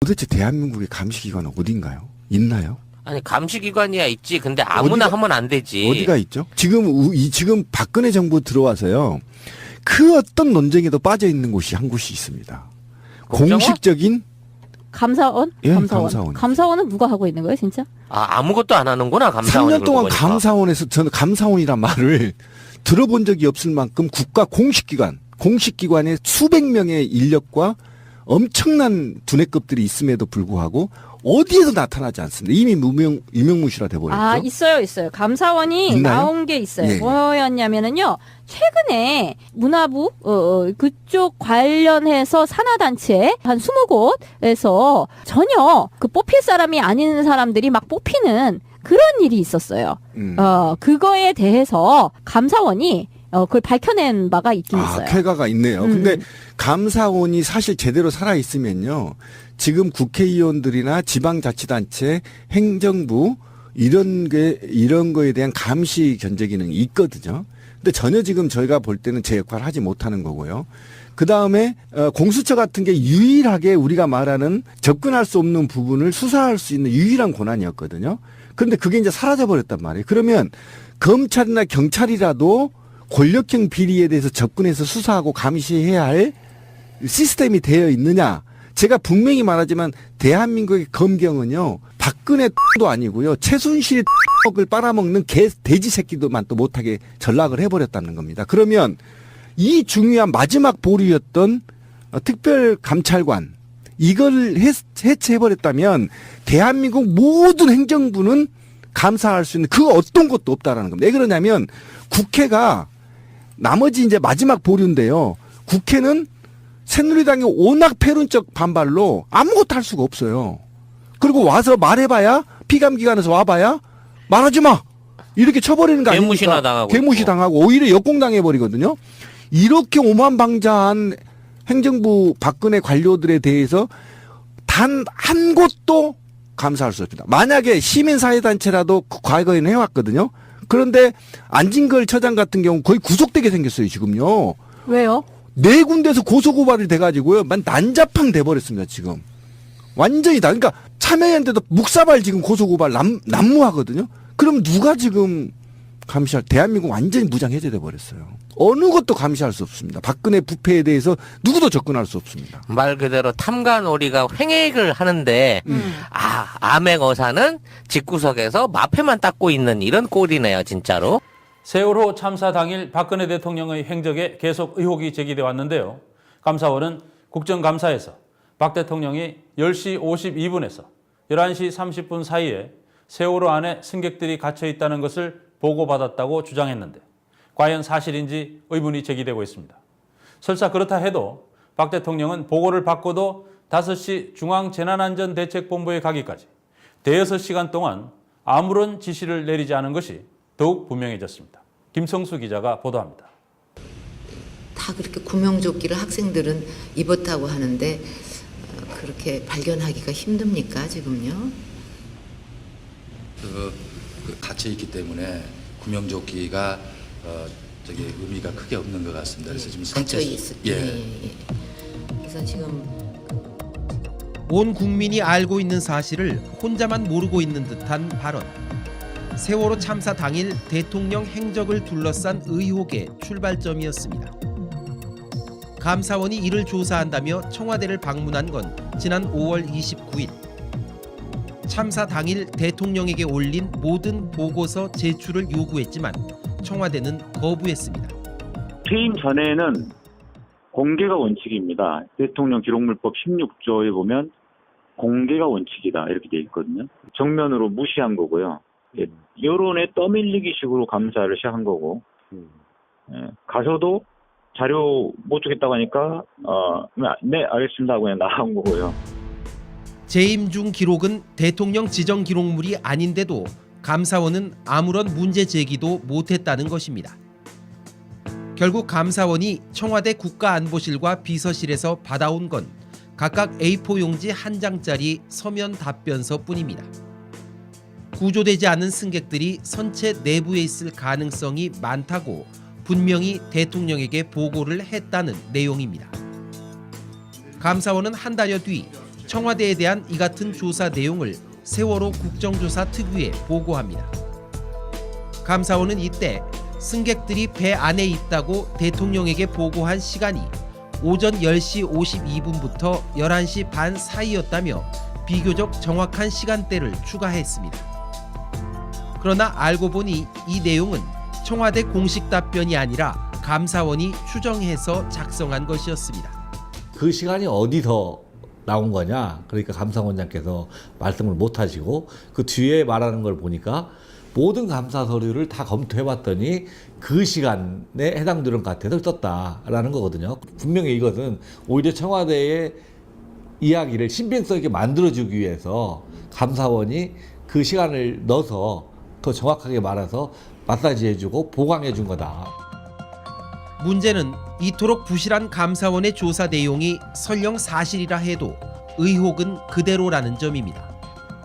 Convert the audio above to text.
도대체 대한민국의 감시기관은 어딘가요? 있나요? 아니 감시기관이야 있지. 근데 아무나 어디가- 하면 안 되지. 어디가 있죠? 지금 우- 이 지금 박근혜 정부 들어와서요. 그 어떤 논쟁에도 빠져 있는 곳이 한 곳이 있습니다. 국정원? 공식적인 감사원? 예, 감사원. 감사원. 감사원은 누가 하고 있는 거예요, 진짜? 아 아무것도 안 하는구나 감사원이 3년 동안. 감사원에서 저는 감사원이란 말을 들어본 적이 없을 만큼 국가 공식기관, 공식기관의 수백 명의 인력과 엄청난 두뇌급들이 있음에도 불구하고 어디에도 나타나지 않습니다. 이미 무명 유명무실화 돼버렸죠. 아, 있어요, 있어요. 감사원이 있나요? 나온 게 있어요. 예. 뭐였냐면은요, 최근에 문화부, 어, 어, 그쪽 관련해서 산하단체 한 20곳에서 전혀 그 뽑힐 사람이 아닌 사람들이 막 뽑히는 그런 일이 있었어요. 음. 어, 그거에 대해서 감사원이 어, 그걸 밝혀낸 바가 있긴 아, 있어요. 쾌가가 있네요. 음. 근데 감사원이 사실 제대로 살아 있으면요. 지금 국회의원들이나 지방자치단체, 행정부 이런 게 이런 거에 대한 감시 견제 기능이 있거든요. 근데 전혀 지금 저희가 볼 때는 제 역할을 하지 못하는 거고요. 그 다음에 어, 공수처 같은 게 유일하게 우리가 말하는 접근할 수 없는 부분을 수사할 수 있는 유일한 권한이었거든요. 그런데 그게 이제 사라져 버렸단 말이에요. 그러면 검찰이나 경찰이라도 권력형 비리에 대해서 접근해서 수사하고 감시해야 할 시스템이 되어 있느냐? 제가 분명히 말하지만 대한민국의 검경은요 박근혜 도 아니고요 최순실의 을 빨아먹는 개 돼지 새끼도만 또 못하게 전락을 해버렸다는 겁니다. 그러면 이 중요한 마지막 보루였던 어, 특별 감찰관 이걸 해- 해체해버렸다면 대한민국 모든 행정부는 감사할 수 있는 그 어떤 것도 없다라는 겁니다. 왜 그러냐면 국회가 나머지 이제 마지막 보류인데요. 국회는 새누리당의 오낙 패륜적 반발로 아무것도 할 수가 없어요. 그리고 와서 말해봐야 피감기관에서 와봐야 말하지 마 이렇게 쳐버리는 거 아닙니까? 개무시나 당하고 개무시 있고. 당하고 오히려 역공당해 버리거든요. 이렇게 오만방자한 행정부 박근혜 관료들에 대해서 단 한 곳도 감사할 수 없습니다. 만약에 시민사회단체라도 그 과거에는 해왔거든요. 그런데 안진걸 처장 같은 경우 거의 구속되게 생겼어요 지금요. 왜요? 네 군데서 고소고발이 돼가지고요. 만 난자팡 돼버렸습니다 지금. 완전히 다. 그러니까 참여연대도 묵사발 지금 고소고발 남, 난무하거든요. 그럼 누가 지금 감시할, 대한민국 완전히 무장 해제돼 버렸어요. 어느 것도 감시할 수 없습니다. 박근혜 부패에 대해서 누구도 접근할 수 없습니다. 말 그대로 탐관오리가 횡액을 하는데 음. 아 암행 어사는 집구석에서 마패만 닦고 있는 이런 꼴이네요 진짜로. 세월호 참사 당일 박근혜 대통령의 행적에 계속 의혹이 제기돼 왔는데요. 감사원은 국정감사에서 박 대통령이 10시 52분에서 11시 30분 사이에 세월호 안에 승객들이 갇혀 있다는 것을 보고받았다고 주장했는데 과연 사실인지 의문이 제기되고 있습니다. 설사 그렇다 해도 박 대통령은 보고를 받고도 5시 중앙재난안전대책본부에 가기까지 대여섯 시간 동안 아무런 지시를 내리지 않은 것이 더욱 분명해졌습니다. 김성수 기자가 보도합니다. 다 그렇게 구명조끼를 학생들은 입었다고 하는데 어, 그렇게 발견하기가 힘듭니까 지금요? 그, 그 갇혀 있기 때문에 구명조끼가 어, 저기 의미가 크게 없는 것 같습니다. 그래서 지금 갇혀 선체 있을 예. 예, 예. 그래서 지금 온 국민이 알고 있는 사실을 혼자만 모르고 있는 듯한 발언. 세월호 참사 당일 대통령 행적을 둘러싼 의혹의 출발점이었습니다. 감사원이 이를 조사한다며 청와대를 방문한 건 지난 5월 29일. 참사 당일 대통령에게 올린 모든 보고서 제출을 요구했지만 청와대는 거부했습니다. 퇴임 전에는 공개가 원칙입니다. 대통령 기록물법 16조에 보면 공개가 원칙이다 이렇게 돼 있거든요. 정면으로 무시한 거고요. 예, 여론에 떠밀리기 식으로 감사를 시작한 거고 예, 가서도 자료 못 주겠다고 하니까 어, 네 알겠습니다 하고 그냥 나온 거고요. 재임 중 기록은 대통령 지정 기록물이 아닌데도 감사원은 아무런 문제 제기도 못했다는 것입니다. 결국 감사원이 청와대 국가안보실과 비서실에서 받아온 건 각각 A4 용지 한 장짜리 서면 답변서뿐입니다. 구조되지 않은 승객들이 선체 내부에 있을 가능성이 많다고 분명히 대통령에게 보고를 했다는 내용입니다. 감사원은 한 달여 뒤 청와대에 대한 이 같은 조사 내용을 세월호 국정조사 특위에 보고합니다. 감사원은 이때 승객들이 배 안에 있다고 대통령에게 보고한 시간이 오전 10시 52분부터 11시 반 사이였다며 비교적 정확한 시간대를 추가했습니다. 그러나 알고 보니 이 내용은 청와대 공식 답변이 아니라 감사원이 추정해서 작성한 것이었습니다. 그 시간이 어디서 나온 거냐? 그러니까 감사원장께서 말씀을 못 하시고 그 뒤에 말하는 걸 보니까 모든 감사 서류를 다 검토해 봤더니 그 시간에 해당되는 것 같아서 썼다라는 거거든요. 분명히 이것은 오히려 청와대의 이야기를 신빙성 있게 만들어주기 위해서 감사원이 그 시간을 넣어서 더 정확하게 말해서 마사지 해주고 보강해 준 거다. 문제는 이토록 부실한 감사원의 조사 내용이 설령 사실이라 해도 의혹은 그대로라는 점입니다.